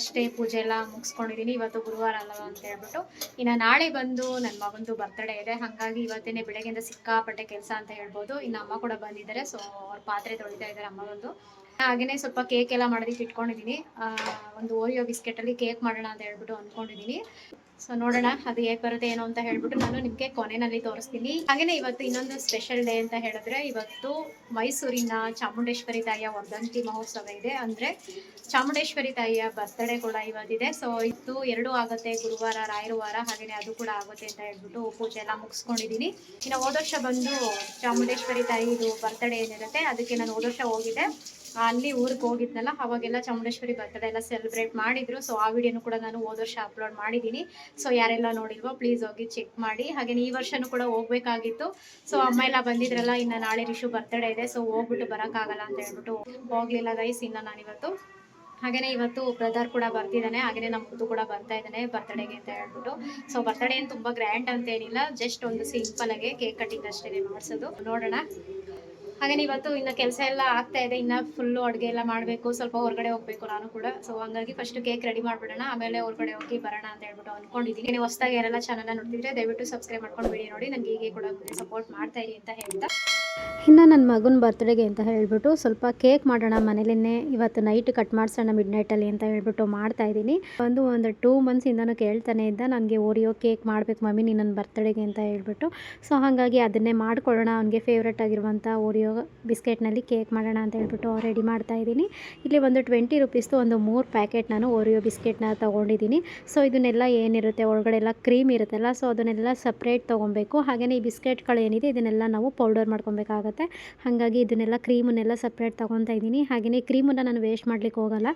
ಇವಾಗಷ್ಟೇ ಪೂಜೆ ಎಲ್ಲ ಮುಗಿಸ್ಕೊಂಡಿದ್ದೀನಿ. ಇವತ್ತು ಗುರುವಾರ ಅಲ್ಲವ ಅಂತ ಹೇಳ್ಬಿಟ್ಟು. ಇನ್ನು ನಾಳೆ ಬಂದು ನನ್ನ ಮಗಂದು ಬರ್ತಡೇ ಇದೆ. ಹಾಗಾಗಿ ಇವತ್ತೇನೆ ಬೆಳಗ್ಗೆಯಿಂದ ಸಿಕ್ಕಾಪಟ್ಟೆ ಕೆಲಸ ಅಂತ ಹೇಳ್ಬೋದು. ಇನ್ನು ಅಮ್ಮ ಕೂಡ ಬಂದಿದ್ದಾರೆ ಸೊ ಅವ್ರ ಪಾತ್ರೆ ತೊಳಿತಾ ಇದ್ದಾರೆ ಅಮ್ಮ ಬಂದು. ಹಾಗೆಯೇ ಸ್ವಲ್ಪ ಕೇಕ್ ಎಲ್ಲ ಮಾಡೋದಕ್ಕೆ ಇಟ್ಕೊಂಡಿದ್ದೀನಿ. ಒಂದು ಓರಿಯೋ ಬಿಸ್ಕೆಟಲ್ಲಿ ಕೇಕ್ ಮಾಡೋಣ ಅಂತ ಹೇಳ್ಬಿಟ್ಟು ಅಂದ್ಕೊಂಡಿದ್ದೀನಿ. ಸೊ ನೋಡೋಣ ಅದು ಹೇಗೆ ಬರುತ್ತೆ, ಏನು ಅಂತ ಹೇಳ್ಬಿಟ್ಟು ನಾನು ನಿಮಗೆ ಕೊನೆಯಲ್ಲಿ ತೋರಿಸ್ತೀನಿ. ಹಾಗೇನೆ ಇವತ್ತು ಇನ್ನೊಂದು ಸ್ಪೆಷಲ್ ಡೇ ಅಂತ ಹೇಳಿದ್ರೆ, ಇವತ್ತು ಮೈಸೂರಿನ ಚಾಮುಂಡೇಶ್ವರಿ ತಾಯಿಯ ವರ್ಧಂತಿ ಮಹೋತ್ಸವ ಇದೆ. ಅಂದರೆ ಚಾಮುಂಡೇಶ್ವರಿ ತಾಯಿಯ ಬರ್ತ್ಡೇ ಕೂಡ ಇವತ್ತಿದೆ. ಸೊ ಇತ್ತು ಎರಡೂ ಆಗುತ್ತೆ, ಗುರುವಾರ, ರಾಯರುವಾರ ಹಾಗೆಯೇ ಅದು ಕೂಡ ಆಗುತ್ತೆ ಅಂತ ಹೇಳ್ಬಿಟ್ಟು ಪೂಜೆ ಎಲ್ಲ ಮುಗಿಸ್ಕೊಂಡಿದ್ದೀನಿ. ಇನ್ನು ಹೋದ ಬಂದು ಚಾಮುಂಡೇಶ್ವರಿ ತಾಯಿದು ಬರ್ತ್ಡೇ ಏನಿರುತ್ತೆ, ಅದಕ್ಕೆ ನಾನು ಹೋದ ವರ್ಷ ಹೋಗಿದ್ದೆ. ಅಲ್ಲಿ ಊರಿಗೆ ಹೋಗಿದ್ನಲ್ಲ, ಅವಾಗೆಲ್ಲ ಚಾಮುಂಡೇಶ್ವರಿ ಬರ್ತಡೇ ಎಲ್ಲ ಸೆಲೆಬ್ರೇಟ್ ಮಾಡಿದ್ರು. ಸೊ ಆ ವಿಡಿಯೋನು ಕೂಡ ನಾನು ಹೋದ ವರ್ಷ ಅಪ್ಲೋಡ್ ಮಾಡಿದ್ದೀನಿ ಸೊ ಯಾರೆಲ್ಲ ನೋಡಿಲ್ವೋ ಪ್ಲೀಸ್ ಹೋಗಿ ಚೆಕ್ ಮಾಡಿ. ಹಾಗೆ ಈ ವರ್ಷನೂ ಕೂಡ ಹೋಗ್ಬೇಕಾಗಿತ್ತು. ಸೊ ಅಮ್ಮ ಎಲ್ಲ ಬಂದಿದ್ರಲ್ಲ, ಇನ್ನು ನಾಳೆ ರಿಶು ಬರ್ತಡೇ ಇದೆ. ಸೊ ಹೋಗ್ಬಿಟ್ಟು ಬರೋಕ್ಕಾಗಲ್ಲ ಅಂತ ಹೇಳ್ಬಿಟ್ಟು ಹೋಗ್ಲಿಲ್ಲ ಗೈಸ್ ಇನ್ನು ನಾನಿವತ್ತು. ಹಾಗೇನೆ ಇವತ್ತು ಬ್ರದರ್ ಕೂಡ ಬರ್ತಿದ್ದಾನೆ. ಹಾಗೇನೆ ನಮ್ಮ ಮುದ್ದು ಕೂಡ ಬರ್ತಾ ಇದ್ದಾನೆ ಬರ್ತ್ಡೇಗೆ ಅಂತ ಹೇಳ್ಬಿಟ್ಟು. ಸೊ ಬರ್ತ್ಡೇ ಏನು ತುಂಬ ಗ್ರ್ಯಾಂಡ್ ಅಂತ ಏನಿಲ್ಲ ಜಸ್ಟ್ ಒಂದು ಸಿಂಪಲ್ ಆಗಿ ಕೇಕ್ ಕಟ್ಟಿಂಗ್ ಅಷ್ಟೇ ಮಾಡಿಸೋದು. ನೋಡೋಣ. ಹಾಗೇನೆ ಇವತ್ತು ಇನ್ನು ಕೆಲಸ ಎಲ್ಲ ಆಗ್ತಾ ಇದೆ, ಇನ್ನು ಫುಲ್ಲು ಅಡುಗೆ ಎಲ್ಲ ಮಾಡಬೇಕು, ಸ್ವಲ್ಪ ಹೊರಗಡೆ ಹೋಗ್ಬೇಕು ನಾನು ಕೂಡ. ಸೊ ಹಂಗಾಗಿ ಫಸ್ಟ್ ಕೇಕ್ ರೆಡಿ ಮಾಡ್ಬಿಡೋಣ, ಆಮೇಲೆ ಹೊರಗಡೆ ಹೋಗಿ ಬರೋಣ ಅಂತ ಹೇಳ್ಬಿಟ್ಟು ಅನ್ಕೊಂಡಿದ್ದೀನಿ ನೀವು ಹೊಸದಾಗಿ ಯಾರೆಲ್ಲ ಚಾನಲ್ನ ನೋಡ್ತಿದ್ರೆ ದಯವಿಟ್ಟು ಸಬ್ಸ್ಕ್ರೈಬ್ ಮಾಡ್ಕೊಂಡು ಬಿಡಿ ನೋಡಿ ನನಗೆ ಹೀಗೆ ಕೂಡ ಸಪೋರ್ಟ್ ಮಾಡ್ತಾ ಇರಿ ಅಂತ ಹೇಳ್ತಾ ಇನ್ನು ನನ್ನ ಮಗನ ಬರ್ತ್ಡೇಗೆ ಅಂತ ಹೇಳ್ಬಿಟ್ಟು ಸ್ವಲ್ಪ ಕೇಕ್ ಮಾಡೋಣ ಮನೇಲಿನೇ ಇವತ್ತು ನೈಟ್ ಕಟ್ ಮಾಡಿಸೋಣ ಮಿಡ್ ನೈಟಲ್ಲಿ ಅಂತ ಹೇಳ್ಬಿಟ್ಟು ಮಾಡ್ತಾ ಇದ್ದೀನಿ. ಒಂದು ಒಂದು ಟೂ ಮಂತ್ಸಿಂದನೂ ಕೇಳ್ತಾನೆ ಇದ್ದ ನನಗೆ ಓರಿಯೋ ಕೇಕ್ ಮಾಡಬೇಕು ಮಮ್ಮಿ ನೀನು ನನ್ನ ಬರ್ತ್ಡೇಗೆ ಅಂತ ಹೇಳ್ಬಿಟ್ಟು. ಸೊ ಹಾಗಾಗಿ ಅದನ್ನೇ ಮಾಡ್ಕೊಳ್ಳೋಣ. ಅವನಿಗೆ ಫೇವ್ರೆಟ್ ಆಗಿರುವಂಥ ಓರಿಯೋ ಬಿಸ್ಕೆಟ್ನಲ್ಲಿ ಕೇಕ್ ಮಾಡೋಣ ಅಂತ ಹೇಳ್ಬಿಟ್ಟು ರೆಡಿ ಮಾಡ್ತಾ ಇದ್ದೀನಿ. ಇಲ್ಲಿ ಒಂದು ಟ್ವೆಂಟಿ ರುಪೀಸ್ದು ಒಂದು ಮೂರು ಪ್ಯಾಕೆಟ್ ನಾನು ಓರಿಯೋ ಬಿಸ್ಕೆಟ್ನ ತೊಗೊಂಡಿದ್ದೀನಿ. ಸೊ ಇದನ್ನೆಲ್ಲ ಏನಿರುತ್ತೆ? ಒಳಗಡೆ ಎಲ್ಲ ಕ್ರೀಮ್ ಇರುತ್ತಲ್ಲ ಸೊ ಅದನ್ನೆಲ್ಲ ಸಪ್ರೇಟ್ ತೊಗೊಬೇಕು. ಹಾಗೆಯೇ ಈ ಬಿಸ್ಕೆಟ್ಗಳು ಏನಿದೆ, ಇದನ್ನೆಲ್ಲ ನಾವು ಪೌಡರ್ ಮಾಡ್ಕೊಬೇಕಾಗತ್ತೆ. ಹಾಗಾಗಿ ಇದನ್ನೆಲ್ಲ ಕ್ರೀಮನ್ನೆಲ್ಲ ಸಪ್ರೇಟ್ ತೊಗೊತಾ ಇದ್ದೀನಿ. ಹಾಗೆಯೇ ಕ್ರೀಮನ್ನು ನಾನು ವೇಸ್ಟ್ ಮಾಡ್ಲಿಕ್ಕೆ ಹೋಗಲ್ಲ.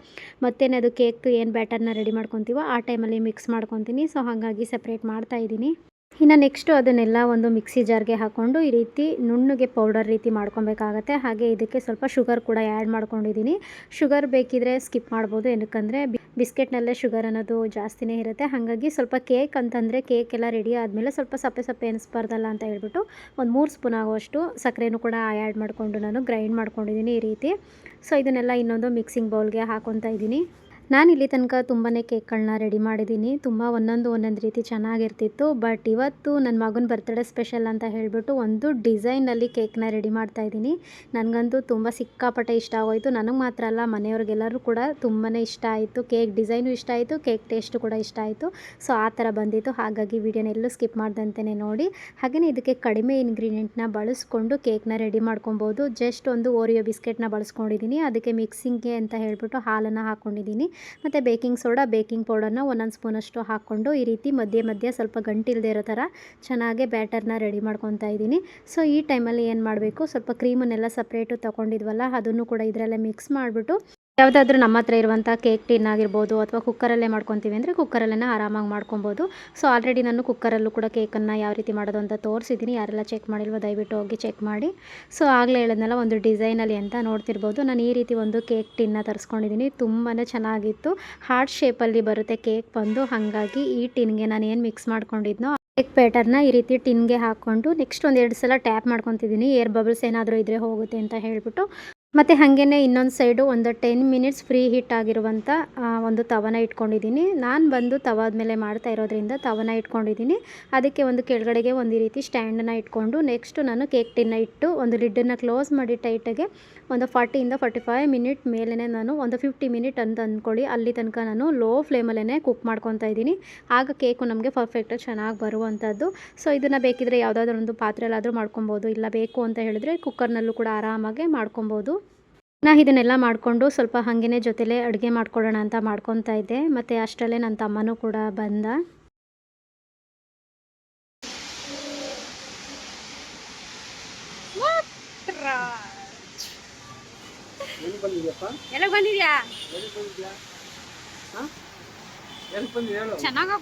ಮತ್ತೇನೆ ಅದು ಕೇಕ್ ಏನು ಬ್ಯಾಟರ್ನ ರೆಡಿ ಮಾಡ್ಕೊತೀವೋ, ಆ ಟೈಮಲ್ಲಿ ಮಿಕ್ಸ್ ಮಾಡ್ಕೊತೀನಿ. ಸೊ ಹಾಗಾಗಿ ಸಪ್ರೇಟ್ ಮಾಡ್ತಾ ಇದ್ದೀನಿ. ಇನ್ನು ನೆಕ್ಸ್ಟು ಅದನ್ನೆಲ್ಲ ಒಂದು ಮಿಕ್ಸಿ ಜಾರ್ಗೆ ಹಾಕ್ಕೊಂಡು ಈ ರೀತಿ ನುಣ್ಣಗೆ ಪೌಡರ್ ರೀತಿ ಮಾಡ್ಕೊಬೇಕಾಗತ್ತೆ. ಹಾಗೆ ಇದಕ್ಕೆ ಸ್ವಲ್ಪ ಶುಗರ್ ಕೂಡ ಆ್ಯಡ್ ಮಾಡ್ಕೊಂಡಿದ್ದೀನಿ. ಶುಗರ್ ಬೇಕಿದ್ರೆ ಸ್ಕಿಪ್ ಮಾಡ್ಬೋದು. ಏನಕ್ಕಂದರೆ ಬಿಸ್ಕೆಟ್ನಲ್ಲೇ ಶುಗರ್ ಅನ್ನೋದು ಜಾಸ್ತಿನೇ ಇರುತ್ತೆ. ಹಾಗಾಗಿ ಸ್ವಲ್ಪ ಕೇಕ್ ಅಂತಂದರೆ ಕೇಕ್ ಎಲ್ಲ ರೆಡಿ ಆದಮೇಲೆ ಸ್ವಲ್ಪ ಸಪ್ಪೆ ಸಪ್ಪೆ ಅನಿಸ್ಬಾರ್ದಲ್ಲ ಅಂತ ಹೇಳ್ಬಿಟ್ಟು ಒಂದು ಮೂರು ಸ್ಪೂನ್ ಆಗುವಷ್ಟು ಸಕ್ಕರೆನೂ ಕೂಡ ಆ್ಯಡ್ ಮಾಡಿಕೊಂಡು ನಾನು ಗ್ರೈಂಡ್ ಮಾಡ್ಕೊಂಡಿದ್ದೀನಿ ಈ ರೀತಿ. ಸೊ ಇದನ್ನೆಲ್ಲ ಇನ್ನೊಂದು ಮಿಕ್ಸಿಂಗ್ ಬೌಲ್ಗೆ ಹಾಕೊತಾ ಇದ್ದೀನಿ. ನಾನು ಇಲ್ಲಿ ತನಕ ತುಂಬಾ ಕೇಕ್ಗಳನ್ನ ರೆಡಿ ಮಾಡಿದ್ದೀನಿ. ತುಂಬ ಒಂದೊಂದು ಒಂದೊಂದು ರೀತಿ ಚೆನ್ನಾಗಿರ್ತಿತ್ತು. ಬಟ್ ಇವತ್ತು ನನ್ನ ಮಗನ ಬರ್ತ್ಡೇ ಸ್ಪೆಷಲ್ ಅಂತ ಹೇಳಿಬಿಟ್ಟು ಒಂದು ಡಿಸೈನಲ್ಲಿ ಕೇಕ್ನ ರೆಡಿ ಮಾಡ್ತಾ ಇದ್ದೀನಿ. ನನಗಂತೂ ತುಂಬ ಸಿಕ್ಕಾಪಟ್ಟೆ ಇಷ್ಟ ಆಗೋಯಿತು. ನನಗೆ ಮಾತ್ರ ಅಲ್ಲ, ಮನೆಯವ್ರಿಗೆಲ್ಲರೂ ಕೂಡ ತುಂಬಾ ಇಷ್ಟ ಆಯಿತು. ಕೇಕ್ ಡಿಸೈನು ಇಷ್ಟ ಆಯಿತು, ಕೇಕ್ ಟೇಸ್ಟು ಕೂಡ ಇಷ್ಟ ಆಯಿತು. ಸೊ ಆ ಥರ ಬಂದಿತ್ತು. ಹಾಗಾಗಿ ವಿಡಿಯೋನ ಎಲ್ಲೂ ಸ್ಕಿಪ್ ಮಾಡ್ದಂತೆಯೇ ನೋಡಿ. ಹಾಗೆಯೇ ಇದಕ್ಕೆ ಕಡಿಮೆ ಇಂಗ್ರೀಡಿಯೆಂಟ್ನ ಬಳಸ್ಕೊಂಡು ಕೇಕ್ನ ರೆಡಿ ಮಾಡ್ಕೊಬೋದು. ಜಸ್ಟ್ ಒಂದು ಓರಿಯೋ ಬಿಸ್ಕೆಟ್ನ ಬಳಸ್ಕೊಂಡಿದ್ದೀನಿ. ಅದಕ್ಕೆ ಮಿಕ್ಸಿಂಗ್ಗೆ ಅಂತ ಹೇಳಿಬಿಟ್ಟು ಹಾಲನ್ನು ಹಾಕ್ಕೊಂಡಿದ್ದೀನಿ ಮತ್ತು ಬೇಕಿಂಗ್ ಸೋಡಾ, ಬೇಕಿಂಗ್ ಪೌಡರ್ನ ಒಂದೊಂದು ಸ್ಪೂನಷ್ಟು ಹಾಕ್ಕೊಂಡು ಈ ರೀತಿ ಮಧ್ಯೆ ಮಧ್ಯೆ ಸ್ವಲ್ಪ ಗಂಟಿಲ್ದೇ ಇರೋ ಥರ ಚೆನ್ನಾಗೆ ಬ್ಯಾಟರ್ನ ರೆಡಿ ಮಾಡ್ಕೊತಾ ಇದ್ದೀನಿ. ಸೊ, ಈ ಟೈಮಲ್ಲಿ ಏನು ಮಾಡಬೇಕು? ಸ್ವಲ್ಪ ಕ್ರೀಮನ್ನೆಲ್ಲ ಸಪ್ರೇಟು ತೊಗೊಂಡಿದ್ವಲ್ಲ, ಅದನ್ನು ಕೂಡ ಇದರಲ್ಲೇ ಮಿಕ್ಸ್ ಮಾಡಿಬಿಟ್ಟು ಯಾವುದಾದ್ರೂ ನಮ್ಮ ಹತ್ರ ಇರುವಂಥ ಕೇಕ್ ಟಿನ್ ಆಗಿರ್ಬೋದು ಅಥವಾ ಕುಕ್ಕರಲ್ಲೇ ಮಾಡ್ಕೊತೀವಿ ಅಂದರೆ ಕುಕ್ಕರಲ್ಲೇ ಆರಾಮಾಗಿ ಮಾಡ್ಕೊಬೋದು. ಸೊ, ಆಲ್ರೆಡಿ ನಾನು ಕುಕ್ಕರಲ್ಲೂ ಕೂಡ ಕೇಕನ್ನು ಯಾವ ರೀತಿ ಮಾಡೋದು ಅಂತ ತೋರಿಸಿದ್ದೀನಿ. ಯಾರೆಲ್ಲ ಚೆಕ್ ಮಾಡಿಲ್ವೋ ದಯವಿಟ್ಟು ಹೋಗಿ ಚೆಕ್ ಮಾಡಿ. ಸೊ, ಆಗಲೇ ಹೇಳಿದ್ನಲ್ಲ, ಒಂದು ಡಿಸೈನಲ್ಲಿ ಅಂತ ನೋಡ್ತಿರ್ಬೋದು. ನಾನು ಈ ರೀತಿ ಒಂದು ಕೇಕ್ ಟಿನ್ನ ತರಿಸ್ಕೊಂಡಿದ್ದೀನಿ. ತುಂಬಾ ಚೆನ್ನಾಗಿತ್ತು. ಹಾರ್ಟ್ ಶೇಪಲ್ಲಿ ಬರುತ್ತೆ ಕೇಕ್ ಬಂದು. ಹಾಗಾಗಿ ಈ ಟಿನ್ಗೆ ನಾನು ಏನು ಮಿಕ್ಸ್ ಮಾಡ್ಕೊಂಡಿದ್ನೋ ಕೇಕ್ ಪ್ಯಾಟರ್ನ ಈ ರೀತಿ ಟಿನ್ಗೆ ಹಾಕ್ಕೊಂಡು ನೆಕ್ಸ್ಟ್ ಒಂದು ಎರಡು ಸಲ ಟ್ಯಾಪ್ ಮಾಡ್ಕೊತಿದ್ದೀನಿ. ಏರ್ ಬಬಲ್ಸ್ ಏನಾದರೂ ಇದ್ದರೆ ಹೋಗುತ್ತೆ ಅಂತ ಹೇಳ್ಬಿಟ್ಟು. ಮತ್ತು ಹಾಗೇ ಇನ್ನೊಂದು ಸೈಡು ಒಂದು ಟೆನ್ ಮಿನಿಟ್ಸ್ ಫ್ರೀ ಹೀಟ್ ಆಗಿರುವಂಥ ಒಂದು ತವನ ಇಟ್ಕೊಂಡಿದ್ದೀನಿ. ನಾನು ಬಂದು ತವಾದ ಮೇಲೆ ಮಾಡ್ತಾ ಇರೋದ್ರಿಂದ ತವನ ಇಟ್ಕೊಂಡಿದ್ದೀನಿ. ಅದಕ್ಕೆ ಒಂದು ಕೆಳಗಡೆಗೆ ಒಂದು ರೀತಿ ಸ್ಟ್ಯಾಂಡನ್ನು ಇಟ್ಕೊಂಡು ನೆಕ್ಸ್ಟು ನಾನು ಕೇಕ್ ಟಿನ್ನ ಇಟ್ಟು ಒಂದು ಲಿಡ್ಡನ್ನು ಕ್ಲೋಸ್ ಮಾಡಿ ಟೈಟಾಗೆ ಒಂದು ಫಾರ್ಟಿಯಿಂದ ಫಾರ್ಟಿ ಫೈವ್ ಮಿನಿಟ್ ಮೇಲೇ ನಾನು ಒಂದು ಫಿಫ್ಟಿ ಮಿನಿಟ್ ಅಂತ ಅಂದ್ಕೊಳ್ಳಿ. ಅಲ್ಲಿ ತನಕ ನಾನು ಲೋ ಫ್ಲೇಮಲ್ಲೇ ಕುಕ್ ಮಾಡ್ಕೊತಾ ಇದ್ದೀನಿ. ಆಗ ಕೇಕು ನಮಗೆ ಪರ್ಫೆಕ್ಟಾಗಿ ಚೆನ್ನಾಗಿ ಬರುವಂಥದ್ದು ಸೊ ಇದನ್ನು ಬೇಕಿದ್ರೆ ಯಾವುದಾದ್ರೂ ಒಂದು ಪಾತ್ರೆಯಲ್ಲಾದರೂ ಮಾಡ್ಕೊಬೋದು, ಇಲ್ಲ ಬೇಕು ಅಂತ ಹೇಳಿದ್ರೆ ಕುಕ್ಕರ್ನಲ್ಲೂ ಕೂಡ ಆರಾಮಾಗಿ ಮಾಡ್ಕೊಬೋದು. ನಾ ಇದನ್ನೆಲ್ಲ ಮಾಡಿಕೊಂಡು ಸ್ವಲ್ಪ ಹಾಗೇ ಜೊತೆಲೇ ಅಡುಗೆ ಮಾಡ್ಕೊಳ್ಳೋಣ ಅಂತ ಮಾಡ್ಕೊತಾ ಇದ್ದೆ. ಮತ್ತು ಅಷ್ಟರಲ್ಲೇ ನನ್ನ ತಮ್ಮನೂ ಕೂಡ ಬಂದ. ಚೆನ್ನಾಗಿ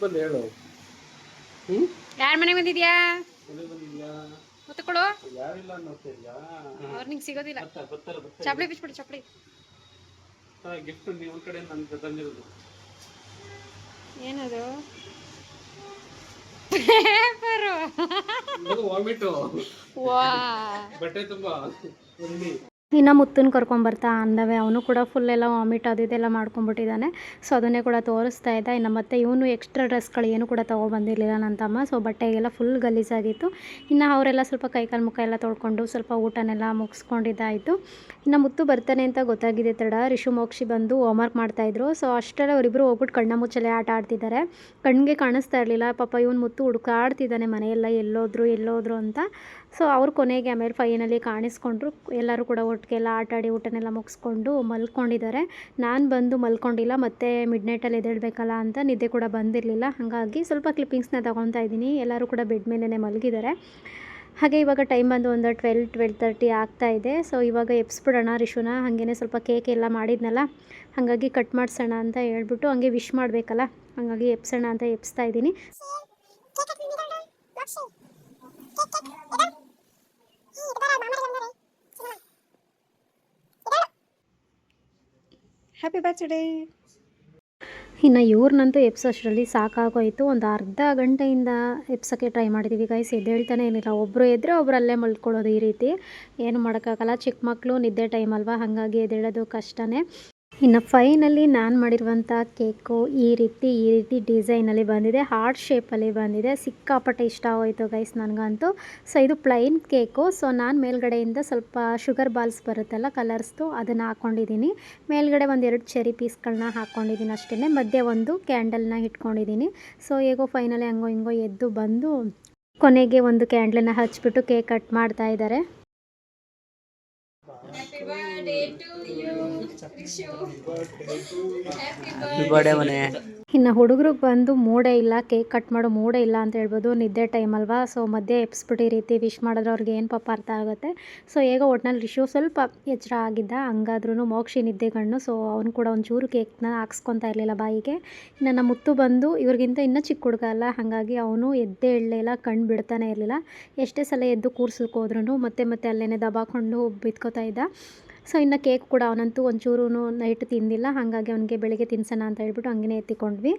ಬಂದು? ಹೇಳು. ಹ್ಞೂ ಯಾರ ಮನೆಗೆ ಬಂದಿದ್ಯಾ? ಯಾರಿಲ್ಲ ಅವ್ರು ನಿಂಗೆ ಸಿಗೋದಿಲ್ಲ. ಚಪ್ಪಲಿ ಬಿಚ್ಬಿಡು ಚಪ್ಪಲಿ ಗಿಫ್ಟ್ ನಿಮ್ಮ ಕಡೆ ನನಗೆ ತಂದಿರೋದು. ಏನದು? ಇದು ವಾಮಿಟು ವಾ ಬಟ್ಟೆ ತುಂಬಾ ಇನ್ನು ಮುತ್ತನ್ನು ಕರ್ಕೊಂಬರ್ತಾ ಅಂದವೆ. ಅವನು ಕೂಡ ಫುಲ್ ಎಲ್ಲ ವಾಮಿಟ್ ಅದು ಇದೆಲ್ಲ ಮಾಡ್ಕೊಂಬಿಟ್ಟಿದ್ದಾನೆ ಸೊ ಅದನ್ನೇ ಕೂಡ ತೋರಿಸ್ತಾ ಇದ್ದ. ಇನ್ನು ಮತ್ತೆ ಇವನು ಎಕ್ಸ್ಟ್ರಾ ಡ್ರೆಸ್ಗಳು ಏನು ಕೂಡ ತೊಗೊಬಂದಿರಲಿಲ್ಲ ನನ್ನ ತಮ್ಮ ಸೊ ಬಟ್ಟೆಗೆಲ್ಲ ಫುಲ್ ಗಲೀಜಾಗಿತ್ತು. ಇನ್ನು ಅವರೆಲ್ಲ ಸ್ವಲ್ಪ ಕೈಕಾಲು ಮುಖ ಎಲ್ಲ ತೊಳ್ಕೊಂಡು ಸ್ವಲ್ಪ ಊಟನೆಲ್ಲ ಮುಗಿಸ್ಕೊಂಡಿದ್ದಾಯಿತು. ಇನ್ನು ಮುತ್ತು ಬರ್ತಾನೆ ಅಂತ ಗೊತ್ತಾಗಿದೆ ತಡ. ರಿಷು, ಮೋಕ್ಷಿ ಬಂದು ಹೋಮ್ವರ್ಕ್ ಮಾಡ್ತಾಯಿದ್ರು ಸೊ ಅಷ್ಟರಲ್ಲಿ ಅವರಿಬ್ಬರು ಹೋಗ್ಬಿಟ್ಟು ಕಣ್ಣ ಮುಚ್ಚಲೆ ಆಟ ಆಡ್ತಿದ್ದಾರೆ. ಕಣ್ಣಿಗೆ ಕಾಣಿಸ್ತಾ ಇರಲಿಲ್ಲ. ಪಾಪ ಇವನು ಮುತ್ತು ಹುಡುಕಾಡ್ತಿದ್ದಾನೆ ಮನೆಯೆಲ್ಲ. ಎಲ್ಲೋದ್ರು ಎಲ್ಲೋದ್ರು ಅಂತ. ಸೊ ಅವ್ರು ಕೊನೆಗೆ ಆಮೇಲೆ ಫೈನಲಿ ಕಾಣಿಸ್ಕೊಂಡ್ರು ಎಲ್ಲರೂ ಕೂಡ ಒಟ್ಟಿಗೆಲ್ಲ ಆಟಾಡಿ ಊಟನೆಲ್ಲ ಮುಗಿಸ್ಕೊಂಡು ಮಲ್ಕೊಂಡಿದ್ದಾರೆ ನಾನು ಬಂದು ಮಲ್ಕೊಂಡಿಲ್ಲ ಮತ್ತು ಮಿಡ್ ನೈಟಲ್ಲಿ ಎದ್ದೇಳಬೇಕಲ್ಲ ಅಂತ ನಿದ್ದೆ ಕೂಡ ಬಂದಿರಲಿಲ್ಲ ಹಾಗಾಗಿ ಸ್ವಲ್ಪ ಕ್ಲಿಪ್ಪಿಂಗ್ಸ್ನ ತಗೊತಾ ಇದ್ದೀನಿ ಎಲ್ಲರೂ ಕೂಡ ಬೆಡ್ ಮೇಲೇ ಮಲಗಿದ್ದಾರೆ ಹಾಗೆ ಇವಾಗ ಟೈಮ್ ಬಂದು ಒಂದು ಟ್ವೆಲ್ ಟ್ವೆಲ್ ತರ್ಟಿ ಆಗ್ತಾ ಇದೆ ಸೊ ಇವಾಗ ಎಪ್ಸ್ಬಿಡೋಣ ರಿಶುನ ಹಾಗೇ ಸ್ವಲ್ಪ ಕೇಕ್ ಎಲ್ಲ ಮಾಡಿದ್ನಲ್ಲ ಹಾಗಾಗಿ ಕಟ್ ಮಾಡಿಸೋಣ ಅಂತ ಹೇಳ್ಬಿಟ್ಟು ಹಂಗೆ ವಿಶ್ ಮಾಡಬೇಕಲ್ಲ ಹಾಗಾಗಿ ಎಪ್ಸೋಣ ಅಂತ ಎಪ್ಸ್ತಾ ಇದ್ದೀನಿ ಹ್ಯಾಪಿ ಬರ್ತ್ಡೇ ಇನ್ನು ಇವ್ರನ್ನಂತೂ ಎಪ್ಸೋಷ್ಟರಲ್ಲಿ ಸಾಕಾಗೋಯ್ತು. ಒಂದು ಅರ್ಧ ಗಂಟೆಯಿಂದ ಎಪ್ಸೋಕ್ಕೆ ಟ್ರೈ ಮಾಡಿದ್ದೀವಿ ಗೈಸ್ ಎದ್ದೇಳ್ತಾನೆ ಏನಿಲ್ಲ. ಒಬ್ಬರು ಎದ್ದರೆ ಒಬ್ರು ಅಲ್ಲೇ ಮಲ್ಕೊಳ್ಳೋದು ಈ ರೀತಿ. ಏನು ಮಾಡೋಕ್ಕಾಗಲ್ಲ. ಚಿಕ್ಕ ಮಕ್ಕಳು ನಿದ್ದೆ ಟೈಮ್ ಅಲ್ವಾ? ಹಾಗಾಗಿ ಎದ್ದೇಳೋದು ಕಷ್ಟನೇ. ಇನ್ನು ಫೈನಲ್ಲಿ ನಾನು ಮಾಡಿರುವಂಥ ಕೇಕು ಈ ರೀತಿ ಈ ರೀತಿ ಡಿಸೈನಲ್ಲಿ ಬಂದಿದೆ. ಹಾರ್ಟ್ ಶೇಪಲ್ಲಿ ಬಂದಿದೆ. ಸಿಕ್ಕಾಪಟ್ಟೆ ಇಷ್ಟ ಹೋಯಿತು ಗೈಸ್ ನನಗಂತೂ. ಸೊ ಇದು ಪ್ಲೈನ್ ಕೇಕು ಸೊ ನಾನು ಮೇಲ್ಗಡೆಯಿಂದ ಸ್ವಲ್ಪ ಶುಗರ್ ಬಾಲ್ಸ್ ಬರುತ್ತಲ್ಲ ಕಲರ್ಸ್ದು ಅದನ್ನು ಹಾಕ್ಕೊಂಡಿದ್ದೀನಿ ಮೇಲ್ಗಡೆ ಒಂದೆರಡು ಚೆರಿ ಪೀಸ್ಗಳನ್ನ ಹಾಕ್ಕೊಂಡಿದ್ದೀನಿ ಅಷ್ಟೇ ಮಧ್ಯೆ ಒಂದು ಕ್ಯಾಂಡಲ್ನ ಇಟ್ಕೊಂಡಿದ್ದೀನಿ. ಸೊ ಹೇಗೋ ಫೈನಲಿ ಹಂಗೋ ಹಿಂಗೋ ಎದ್ದು ಬಂದು ಕೊನೆಗೆ ಒಂದು ಕ್ಯಾಂಡಲನ್ನು ಹಚ್ಬಿಟ್ಟು ಕೇಕ್ ಕಟ್ ಮಾಡ್ತಾ ಇದ್ದಾರೆ. ಇನ್ನು ಹುಡುಗರು ಬಂದು ಮೂಡೆ ಇಲ್ಲ ಕೇಕ್ ಕಟ್ ಮಾಡೋ ಮೂಡೆ ಇಲ್ಲ ಅಂತ ಹೇಳ್ಬೋದು. ನಿದ್ದೆ ಟೈಮ್ ಅಲ್ವಾ? ಸೊ ಮಧ್ಯೆ ಎಪ್ಸ್ಬಿಟ್ಟು ಈ ರೀತಿ ವಿಶ್ ಮಾಡಿದ್ರೆ ಅವ್ರಿಗೆ ಏನು ಪಾಪ ಅರ್ಥ ಆಗುತ್ತೆ. ಸೊ ಈಗ ಒಟ್ನಲ್ಲಿ ರಿಶು ಸ್ವಲ್ಪ ಎಚ್ಚರ ಆಗಿದ್ದ. ಹಂಗಾದ್ರೂ ಮೋಕ್ಷಿ ನಿದ್ದೆ ಕಣ್ಣು ಸೊ ಅವನು ಕೂಡ ಒಂಚೂರು ಕೇಕ್ನ ಹಾಕ್ಸ್ಕೊತಾ ಇರಲಿಲ್ಲ ಬಾಯಿಗೆ. ಇನ್ನು ನಮ್ಮ ಮುತ್ತು ಬಂದು ಇವ್ರಿಗಿಂತ ಇನ್ನೂ ಚಿಕ್ಕ ಹುಡುಗ ಅಲ್ಲ. ಹಾಗಾಗಿ ಅವನು ಎದ್ದೇ ಇಲ್ಲ ಕಣ್ಣು ಬಿಡ್ತಾನೆ ಇರಲಿಲ್ಲ. ಎಷ್ಟೇ ಸಲ ಎದ್ದು ಕೂರ್ಸಕ್ಕೆ ಹೋದ್ರೂ ಮತ್ತೆ ಮತ್ತೆ ಅಲ್ಲೇ ದಬಾಕೊಂಡು ಬಿತ್ಕೋತಾ ಇದ್ದ. ಸೊ ಇನ್ನು ಕೇಕ್ ಕೂಡ ಅವನಂತೂ ಒಂಚೂರು ನೈಟ್ ತಿಂದಿಲ್ಲ, ಹಾಗಾಗಿ ಅವನಿಗೆ ಬೆಳಗ್ಗೆ ತಿನ್ಸೋಣ ಅಂತ ಹೇಳ್ಬಿಟ್ಟು ಹಂಗೇ ಎತ್ತಿಕೊಂಡ್ವಿ.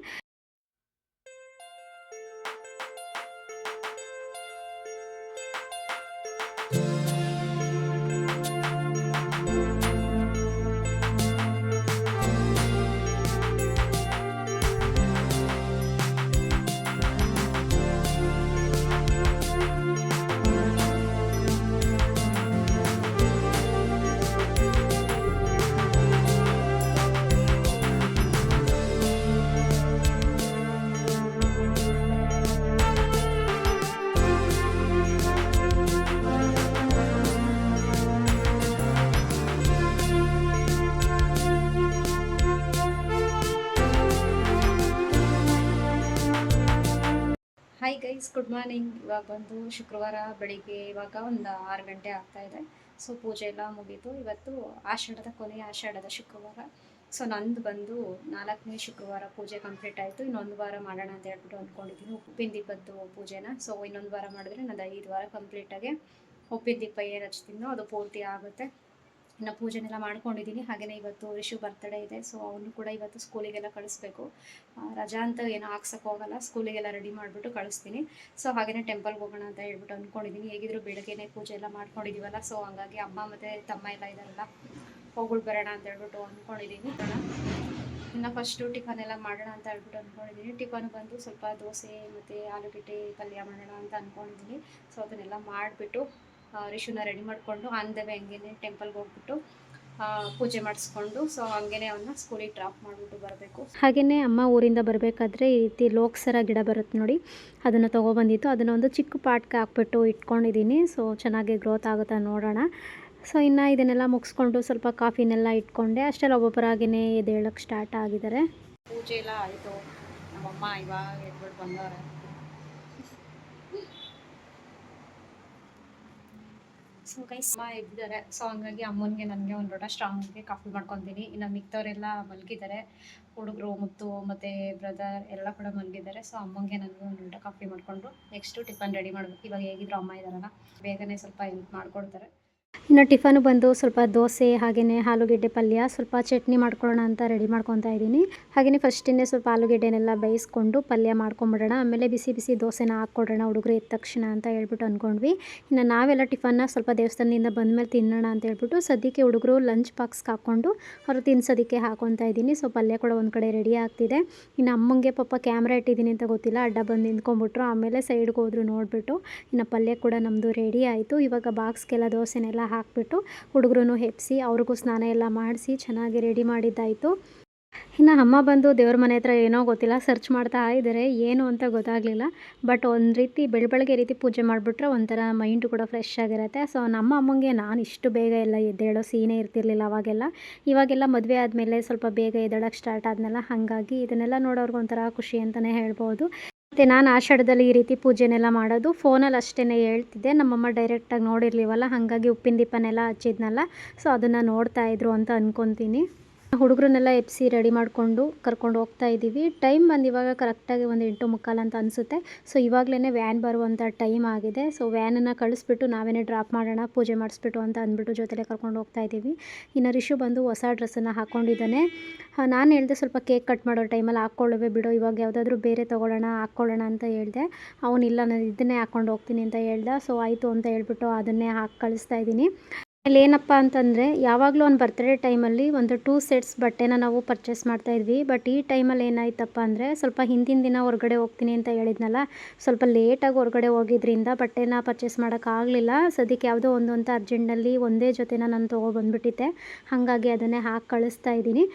ಗೈಸ್ ಗುಡ್ ಮಾರ್ನಿಂಗ್ ಇವಾಗ ಬಂದು ಶುಕ್ರವಾರ ಬೆಳಿಗ್ಗೆ ಇವಾಗ ಒಂದು ಆರು ಗಂಟೆ ಆಗ್ತಾ ಇದೆ. ಸೊ ಪೂಜೆ ಎಲ್ಲ ಮುಗೀತು. ಇವತ್ತು ಆಷಾಢದ ಕೊನೆಯ ಆಷಾಢದ ಶುಕ್ರವಾರ. ಸೊ ನಂದು ಬಂದು ನಾಲ್ಕನೇ ಶುಕ್ರವಾರ ಪೂಜೆ ಕಂಪ್ಲೀಟ್ ಆಯಿತು. ಇನ್ನೊಂದು ವಾರ ಮಾಡೋಣ ಅಂತ ಹೇಳ್ಬಿಟ್ಟು ಅಂದ್ಕೊಂಡಿದ್ದೀನಿ. ಉಪ್ಪಿನ ದೀಪದ್ದು ಪೂಜೆನ? ಸೊ ಇನ್ನೊಂದು ವಾರ ಮಾಡಿದ್ರೆ ನಂದು ಐದು ವಾರ ಕಂಪ್ಲೀಟಾಗಿ ಉಪ್ಪಿನ ದೀಪ ಏನು ಹಚ್ತೀನೋ ಅದು ಪೂರ್ತಿ ಆಗುತ್ತೆ. ಇನ್ನು ಪೂಜೆನೆಲ್ಲ ಮಾಡ್ಕೊಂಡಿದ್ದೀನಿ ಹಾಗೆಯೇ ಇವತ್ತು ರಿಷು ಬರ್ತಡೇ ಇದೆ. ಸೊ ಅವನು ಕೂಡ ಇವತ್ತು ಸ್ಕೂಲಿಗೆಲ್ಲ ಕಳಿಸ್ಬೇಕು. ರಜಾ ಅಂತ ಏನೋ ಹಾಕ್ಸಕ್ಕೆ ಹೋಗಲ್ಲ. ಸ್ಕೂಲಿಗೆಲ್ಲ ರೆಡಿ ಮಾಡಿಬಿಟ್ಟು ಕಳಿಸ್ತೀನಿ. ಸೊ ಹಾಗೆಯೇ ಟೆಂಪಲ್ಗೆ ಹೋಗೋಣ ಅಂತ ಹೇಳ್ಬಿಟ್ಟು ಅಂದ್ಕೊಂಡಿದ್ದೀನಿ ಹೇಗಿದ್ರು ಬೆಳಗ್ಗೆನೇ ಪೂಜೆ ಎಲ್ಲ ಮಾಡ್ಕೊಂಡಿದ್ದೀವಲ್ಲ ಸೊ ಹಂಗಾಗಿ ಅಮ್ಮ ಮತ್ತು ತಮ್ಮ ಎಲ್ಲ ಇದ್ದಾರಲ್ಲ ಹೋಗ್ಬಿಟ್ಟು ಬರೋಣ ಅಂತ ಹೇಳ್ಬಿಟ್ಟು ಅಂದ್ಕೊಂಡಿದ್ದೀನಿ ಇನ್ನು ಫಸ್ಟು ಟಿಫನ್ ಎಲ್ಲ ಮಾಡೋಣ ಅಂತ ಹೇಳ್ಬಿಟ್ಟು ಅಂದ್ಕೊಂಡಿದ್ದೀನಿ ಟಿಫನ್ ಬಂದು ಸ್ವಲ್ಪ ದೋಸೆ ಮತ್ತು ಆಲೂಗಡ್ಡೆ ಪಲ್ಯ ಮಾಡೋಣ ಅಂತ ಅಂದ್ಕೊಂಡಿದ್ದೀನಿ ಸೊ ಅದನ್ನೆಲ್ಲ ಮಾಡಿಬಿಟ್ಟು ರಿಶುನ ರೆಡಿ ಮಾಡಿಕೊಂಡು ಆನ್ ದ ವೇ ಹಂಗೇನೆ ಟೆಂಪಲ್ಗೆ ಹೋಗ್ಬಿಟ್ಟು ಪೂಜೆ ಮಾಡಿಸ್ಕೊಂಡು ಸೊ ಹಂಗೇನೆ ಅವನ್ನ ಸ್ಕೂಲಿಗೆ ಡ್ರಾಪ್ ಮಾಡಿಬಿಟ್ಟು ಬರಬೇಕು. ಹಾಗೆಯೇ ಅಮ್ಮ ಊರಿಂದ ಬರಬೇಕಾದ್ರೆ ಈ ರೀತಿ ಲೋಕ್ಸರ ಗಿಡ ಬರುತ್ತೆ ನೋಡಿ ಅದನ್ನು ತೊಗೊಬಂದಿತ್ತು. ಅದನ್ನು ಒಂದು ಚಿಕ್ಕ ಪಾಟ್ಗೆ ಹಾಕ್ಬಿಟ್ಟು ಇಟ್ಕೊಂಡಿದ್ದೀನಿ. ಸೊ ಚೆನ್ನಾಗಿ ಗ್ರೋತ್ ಆಗುತ್ತೆ ನೋಡೋಣ. ಸೊ ಇನ್ನು ಇದನ್ನೆಲ್ಲ ಮುಗಿಸ್ಕೊಂಡು ಸ್ವಲ್ಪ ಕಾಫಿನೆಲ್ಲ ಇಟ್ಕೊಂಡೆ. ಅಷ್ಟೆಲ್ಲ ಒಬ್ಬೊಬ್ಬರಾಗಿಯೇ ಎದ್ದೇಳಕ್ಕೆ ಸ್ಟಾರ್ಟ್ ಆಗಿದ್ದಾರೆ. ಪೂಜೆ ಎಲ್ಲ ಆಯಿತು. ನಮ್ಮಮ್ಮ ಇವಾಗ ಎದ್ಬಿಟ್ಟು ಬಂದವ್ರೆ. ಸೊ ಗೈಸ್ ಅಮ್ಮ ಸೊ ಹಂಗಾಗಿ ಅಮ್ಮನಿಗೆ, ನನಗೆ ಒಂದು ಲೋಟ ಸ್ಟ್ರಾಂಗ್ಗೆ ಕಾಫಿ ಮಾಡ್ಕೊತೀನಿ. ಇನ್ನು ಮಿಕ್ಕವರೆಲ್ಲ ಮಲಗಿದ್ದಾರೆ. ಹುಡುಗರು ಮುತ್ತು ಮತ್ತು ಬ್ರದರ್ ಎಲ್ಲ ಕೂಡ ಮಲಗಿದ್ದಾರೆ. ಸೊ ಅಮ್ಮಂಗೆ ನನಗೆ ಒಂದು ಲೋಟ ಕಾಫಿ ಮಾಡಿಕೊಂಡು ನೆಕ್ಸ್ಟು ಟಿಫನ್ ರೆಡಿ ಮಾಡಬೇಕು. ಇವಾಗ ಹೇಗಿದ್ರು ಅಮ್ಮ ಇದ್ದಾರಲ್ಲ, ಬೇಗನೆ ಸ್ವಲ್ಪ ಹೆಲ್ಪ್ ಮಾಡಿಕೊಡ್ತಾರೆ. ಇನ್ನು ಟಿಫನು ಬಂದು ಸ್ವಲ್ಪ ದೋಸೆ ಹಾಗೆಯೇ ಆಲೂಗೆಡ್ಡೆ ಪಲ್ಯ, ಸ್ವಲ್ಪ ಚಟ್ನಿ ಮಾಡ್ಕೊಳ್ಳೋಣ ಅಂತ ರೆಡಿ ಮಾಡ್ಕೊತಾ ಇದ್ದೀನಿ. ಹಾಗೆಯೇ ಫಸ್ಟಿನೇ ಸ್ವಲ್ಪ ಆಲೂಗೆಡ್ಡೆನೆಲ್ಲ ಬೇಯಿಸ್ಕೊಂಡು ಪಲ್ಯ ಮಾಡ್ಕೊಂಬಿಡೋಣ. ಆಮೇಲೆ ಬಿಸಿ ಬಿಸಿ ದೋಸೆನ ಹಾಕ್ಕೊಡೋಣ ಹುಡುಗರು ಎದ್ದ ತಕ್ಷಣ ಅಂತ ಹೇಳ್ಬಿಟ್ಟು ಅಂದ್ಕೊಂಡ್ವಿ. ಇನ್ನು ನಾವೆಲ್ಲ ಟಿಫನ್ನ ಸ್ವಲ್ಪ ದೇವಸ್ಥಾನದಿಂದ ಬಂದಮೇಲೆ ತಿನ್ನೋಣ ಅಂತ ಹೇಳ್ಬಿಟ್ಟು ಸದ್ಯಕ್ಕೆ ಹುಡುಗರು ಲಂಚ್ ಬಾಕ್ಸ್ಗೆ ಹಾಕ್ಕೊಂಡು ಅವರು ತಿನ್ಸೋದಕ್ಕೆ ಹಾಕೊತಾ ಇದ್ದೀನಿ. ಸೊ ಪಲ್ಯ ಕೂಡ ಒಂದು ಕಡೆ ರೆಡಿ ಆಗ್ತಿದೆ. ಇನ್ನು ಅಮ್ಮಂಗೆ ಪಾಪ ಕ್ಯಾಮ್ರಾ ಇಟ್ಟಿದ್ದೀನಿ ಅಂತ ಗೊತ್ತಿಲ್ಲ. ಅಡ್ಡ ಬಂದು ನಿಂತ್ಕೊಂಡ್ಬಿಟ್ರು. ಆಮೇಲೆ ಸೈಡ್ಗೆ ಹೋದ್ರು ನೋಡಿಬಿಟ್ಟು ಇನ್ನು ಪಲ್ಯ ಕೂಡ ನಮ್ಮದು ರೆಡಿ ಆಯಿತು. ಇವಾಗ ಬಾಕ್ಸ್ಗೆಲ್ಲ ದೋಸೆನೆಲ್ಲ ಹಾಕಿಬಿಟ್ಟು ಹುಡುಗರು ಹೆಪ್ಸಿ, ಅವ್ರಿಗೂ ಸ್ನಾನ ಎಲ್ಲ ಮಾಡಿಸಿ ಚೆನ್ನಾಗಿ ರೆಡಿ ಮಾಡಿದ್ದಾಯಿತು. ಇನ್ನು ಅಮ್ಮ ಬಂದು ದೇವ್ರ ಮನೆ ಹತ್ರ ಏನೋ ಗೊತ್ತಿಲ್ಲ, ಸರ್ಚ್ ಮಾಡ್ತಾ ಇದ್ದಾರೆ ಏನು ಅಂತ ಗೊತ್ತಾಗಲಿಲ್ಲ. ಬಟ್ ಒಂದು ರೀತಿ ಬೆಳ ಬೆಳಗ್ಗೆ ರೀತಿ ಪೂಜೆ ಮಾಡಿಬಿಟ್ರೆ ಒಂಥರ ಮೈಂಡ್ ಕೂಡ ಫ್ರೆಶ್ ಆಗಿರುತ್ತೆ. ಸೊ ನಮ್ಮ ಅಮ್ಮಂಗೆ ನಾನು ಇಷ್ಟು ಬೇಗ ಎಲ್ಲ ಎದ್ದೇಳೋ ಸೀನೇ ಇರ್ತಿರ್ಲಿಲ್ಲ ಅವಾಗೆಲ್ಲ. ಇವಾಗೆಲ್ಲ ಮದುವೆ ಆದಮೇಲೆ ಸ್ವಲ್ಪ ಬೇಗ ಎದ್ದೇಳಕ್ಕೆ ಸ್ಟಾರ್ಟ್ ಆದ್ಮೇಲೆ ಹಾಗಾಗಿ ಇದನ್ನೆಲ್ಲ ನೋಡೋರ್ಗೆ ಒಂಥರ ಖುಷಿ ಅಂತಲೇ ಹೇಳ್ಬೋದು. ಮತ್ತು ನಾನು ಆಷಾಢದಲ್ಲಿ ಈ ರೀತಿ ಪೂಜೆನೆಲ್ಲ ಮಾಡೋದು. ಫೋನಲ್ಲಿ ಅಷ್ಟೇ ಹೇಳ್ತಿದ್ದೆ. ನಮ್ಮಮ್ಮ ಡೈರೆಕ್ಟಾಗಿ ನೋಡಿರ್ಲಿವಲ್ಲ, ಹಾಗಾಗಿ ಉಪ್ಪಿನ ದೀಪನೆಲ್ಲ ಹಚ್ಚಿದ್ನಲ್ಲ. ಸೊ ಅದನ್ನು ನೋಡ್ತಾ ಇದ್ರು ಅಂತ ಅನ್ಕೊತೀನಿ. ಹುಡುಗರನ್ನೆಲ್ಲ ಎಪ್ಸಿ ರೆಡಿ ಮಾಡಿಕೊಂಡು ಕರ್ಕೊಂಡು ಹೋಗ್ತಾ ಇದ್ದೀವಿ. ಟೈಮ್ ಬಂದು ಇವಾಗ ಕರೆಕ್ಟಾಗಿ ಒಂದು ಎಂಟು ಮುಕ್ಕಾಲು ಅಂತ ಅನಿಸುತ್ತೆ. ಸೊ ಇವಾಗಲೇ ವ್ಯಾನ್ ಬರುವಂಥ ಟೈಮ್ ಆಗಿದೆ. ಸೊ ವ್ಯಾನನ್ನು ಕಳಿಸ್ಬಿಟ್ಟು ನಾವೇನೇ ಡ್ರಾಪ್ ಮಾಡೋಣ, ಪೂಜೆ ಮಾಡಿಸ್ಬಿಟ್ಟು ಅಂತ ಅಂದ್ಬಿಟ್ಟು ಜೊತೆಲೆ ಕರ್ಕೊಂಡು ಹೋಗ್ತಾ ಇದ್ದೀವಿ. ಇನ್ನು ರಿಷು ಬಂದು ಹೊಸ ಡ್ರೆಸ್ಸನ್ನು ಹಾಕ್ಕೊಂಡಿದ್ದಾನೆ ನಾನು ಹೇಳಿದೆ ಸ್ವಲ್ಪ ಕೇಕ್ ಕಟ್ ಮಾಡೋ ಟೈಮಲ್ಲಿ ಹಾಕ್ಕೊಳ್ಳುವೆ ಬಿಡು, ಇವಾಗ ಯಾವುದಾದ್ರೂ ಬೇರೆ ತೊಗೊಳ್ಳೋಣ ಹಾಕ್ಕೊಳ್ಳೋಣ ಅಂತ ಹೇಳಿದೆ. ಅವನಿಲ್ಲ, ನಾನು ಇದನ್ನೇ ಹಾಕ್ಕೊಂಡು ಹೋಗ್ತೀನಿ ಅಂತ ಹೇಳ್ದೆ. ಸೊ ಆಯಿತು ಅಂತ ಹೇಳ್ಬಿಟ್ಟು ಅದನ್ನೇ ಹಾಕಿ ಕಳಿಸ್ತಾ ಇದ್ದೀನಿ. ಅಲ್ಲಿ ಏನಪ್ಪ ಅಂತಂದರೆ, ಯಾವಾಗಲೂ ಒಂದು ಬರ್ತ್ಡೇ ಟೈಮಲ್ಲಿ ಒಂದು ಟೂ ಸೆಟ್ಸ್ ಬಟ್ಟೆನ ನಾವು ಪರ್ಚೇಸ್ ಮಾಡ್ತಾ ಇದ್ವಿ. ಬಟ್ ಈ ಟೈಮಲ್ಲಿ ಏನಾಯ್ತಪ್ಪ ಅಂದರೆ, ಸ್ವಲ್ಪ ಹಿಂದಿನ ದಿನ ಹೊರಗಡೆ ಹೋಗ್ತೀನಿ ಅಂತ ಹೇಳಿದ್ನಲ್ಲ, ಸ್ವಲ್ಪ ಲೇಟಾಗಿ ಹೊರಗಡೆ ಹೋಗಿದ್ರಿಂದ ಬಟ್ಟೆನ ಪರ್ಚೇಸ್ ಮಾಡೋಕ್ಕಾಗಲಿಲ್ಲ ಸದ್ಯಕ್ಕೆ ಯಾವುದೋ ಒಂದು ಅಂತ ಅರ್ಜೆಂಟಲ್ಲಿ ಒಂದೇ ಜೊತೆನ ನಾನು ತೊಗೊಬಂದ್ಬಿಟ್ಟಿದ್ದೆ ಹಾಗಾಗಿ ಅದನ್ನೇ ಹಾಕಿ ಕಳಿಸ್ತಾ ಇದ್ದೀನಿ.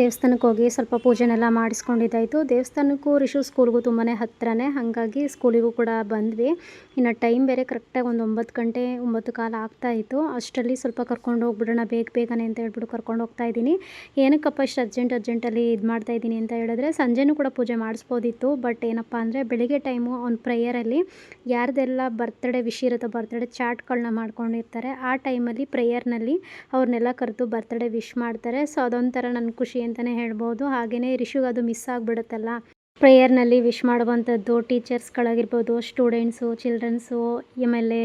ದೇವಸ್ಥಾನಕ್ಕೆ ಹೋಗಿ ಸ್ವಲ್ಪ ಪೂಜೆನೆಲ್ಲ ಮಾಡಿಸ್ಕೊಂಡಿದ್ದಾಯಿತು. ದೇವಸ್ಥಾನಕ್ಕೂ ರಿಷು ಸ್ಕೂಲ್ಗೂ ತುಂಬಾ ಹತ್ತಿರನೇ ಹಾಗಾಗಿ ಸ್ಕೂಲಿಗೂ ಕೂಡ ಬಂದ್ವಿ. ಇನ್ನು ಟೈಮ್ ಬೇರೆ ಕರೆಕ್ಟಾಗಿ ಒಂದು ಒಂಬತ್ತು ಗಂಟೆ, ಒಂಬತ್ತು ಕಾಲ ಆಗ್ತಾಯಿತ್ತು ಅಷ್ಟರಲ್ಲಿ ಸ್ವಲ್ಪ ಕರ್ಕೊಂಡು ಹೋಗ್ಬಿಡೋಣ, ಬೇಗ ಬೇಗನೆ ಅಂತ ಹೇಳ್ಬಿಟ್ಟು ಕರ್ಕೊಂಡು ಹೋಗ್ತಾ ಇದ್ದೀನಿ. ಏನಕ್ಕಪ್ಪ ಇಷ್ಟು ಅರ್ಜೆಂಟ್ ಅರ್ಜೆಂಟಲ್ಲಿ ಇದು ಮಾಡ್ತಾ ಇದ್ದೀನಿ ಅಂತ ಹೇಳಿದ್ರೆ ಸಂಜೆನೂ ಕೂಡ ಪೂಜೆ ಮಾಡಿಸ್ಬೋದಿತ್ತು. ಬಟ್ ಏನಪ್ಪ ಅಂದರೆ ಬೆಳಿಗ್ಗೆ ಟೈಮು ಅವ್ನ ಪ್ರೇಯರಲ್ಲಿ ಯಾರ್ದೆಲ್ಲ ಬರ್ತ್ಡೇ ವಿಶ್ ಇರುತ್ತೋ ಬರ್ತ್ಡೇ ಚಾಟ್ಗಳನ್ನ ಮಾಡ್ಕೊಂಡಿರ್ತಾರೆ. ಆ ಟೈಮಲ್ಲಿ ಪ್ರೇಯರ್ನಲ್ಲಿ ಅವ್ರನ್ನೆಲ್ಲ ಕರೆದು ಬರ್ತ್ಡೇ ವಿಶ್ ಮಾಡ್ತಾರೆ. ಸೊ ಅದೊಂಥರ ನನ್ನ ಖುಷಿ ಅಂತಲೇ ಹೇಳ್ಬೋದು. ಹಾಗೆಯೇ ರಿಷುಗೆ ಅದು ಮಿಸ್ ಆಗಿಬಿಡುತ್ತಲ್ಲ. ಪ್ರೇಯರ್ನಲ್ಲಿ ವಿಶ್ ಮಾಡುವಂಥದ್ದು ಟೀಚರ್ಸ್ಗಳಾಗಿರ್ಬೋದು ಸ್ಟೂಡೆಂಟ್ಸು ಚಿಲ್ಡ್ರನ್ಸು ಆಮೇಲೆ